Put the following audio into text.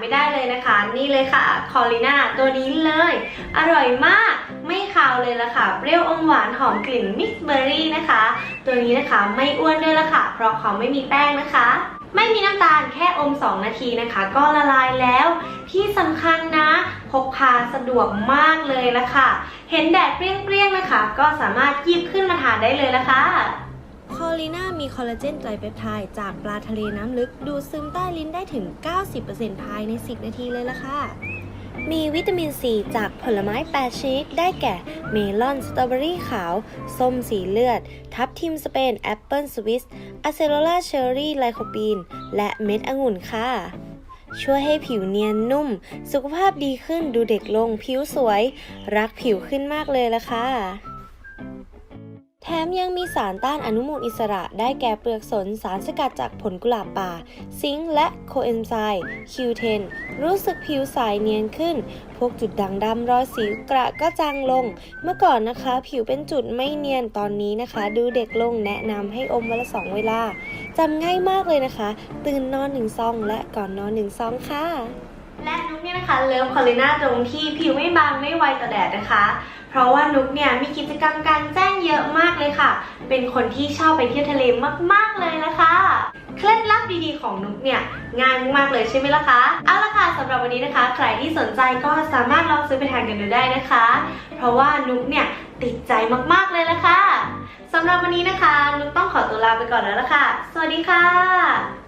ไม่ได้เลยนะคะ นี่เลยค่ะคอลิน่าตัวนี้เลย อร่อยมากไม่คาวเลยละค่ะ เปรี้ยวอมหวานหอมกลิ่นมิกซ์เบอร์รี่นะคะ ตัวนี้นะคะไม่อ้วนด้วยละค่ะ เพราะเขาไม่มีแป้งนะคะ ไม่มีน้ำตาลแค่อม 2 นาทีนะคะ ก็ละลายแล้ว ที่สำคัญนะพกพาสะดวกมากเลยละค่ะ เห็นแดดเปรี้ยงๆนะคะ ก็สามารถหยิบขึ้นมาทานได้เลยละค่ะ คอลีน่ามีคอลลาเจนไตรเปปไทด์จากปลาทะเลน้ำลึก ดูดซึมใต้ลิ้นได้ถึง 90%ภายใน 10 นาทีเลยล่ะค่ะ มีวิตามินซีจากผลไม้8ชนิดได้แก่ เมลอนสตรอเบอรี่ขาว ส้มสีเลือด ทับทิมสเปน แอปเปิลสวิสอะเซโลลาเชอร์รี่ไลโคปีน และเม็ดองุ่นค่ะช่วยให้ผิวเนียนนุ่ม สุขภาพดีขึ้นดูเด็กลงผิวสวย รักผิวขึ้นมากเลยละค่ะ แถมยังมีสารต้านอนุมูลอิสระได้แก่เปลือกสนสารสกัดจากผลกุหลาบป่า ซิงค์และโคเอนไซม์ Q10 รู้สึกผิวใสเนียนขึ้น พวกจุดด่างดำรอยสิวกระก็จางลง เมื่อก่อนนะคะ ผิวเป็นจุดไม่เนียนตอนนี้นะคะ ดูเด็กลงแนะนำให้อมวันละสองเวลาจำง่ายมากเลยนะคะ ตื่นนอนหนึ่งซองและก่อนนอนหนึ่งซองค่ะ และนุ๊กเนี่ยนะคะเลิฟคอลิน่าตรงที่ผิวไม่บางไม่ไวต่อแดดนะคะ เพราะว่านุ๊กเนี่ยมีกิจกรรมการแจ้งเยอะมากเลยค่ะ เป็นคนที่ชอบไปเที่ยวทะเลมากๆเลยนะคะเคล็ดลับดีๆของนุ๊กเนี่ยง่ายมากๆเลยใช่ไหมล่ะคะเอาละค่ะสำหรับวันนี้นะคะ ใครที่สนใจก็สามารถลองซื้อไปทานกันดูได้นะคะ เพราะว่านุ๊กเนี่ยติดใจมากๆเลยล่ะค่ะสำหรับวันนี้นะคะ นุ๊กต้องขอตัวลาไปก่อนแล้วล่ะค่ะ สวัสดีค่ะ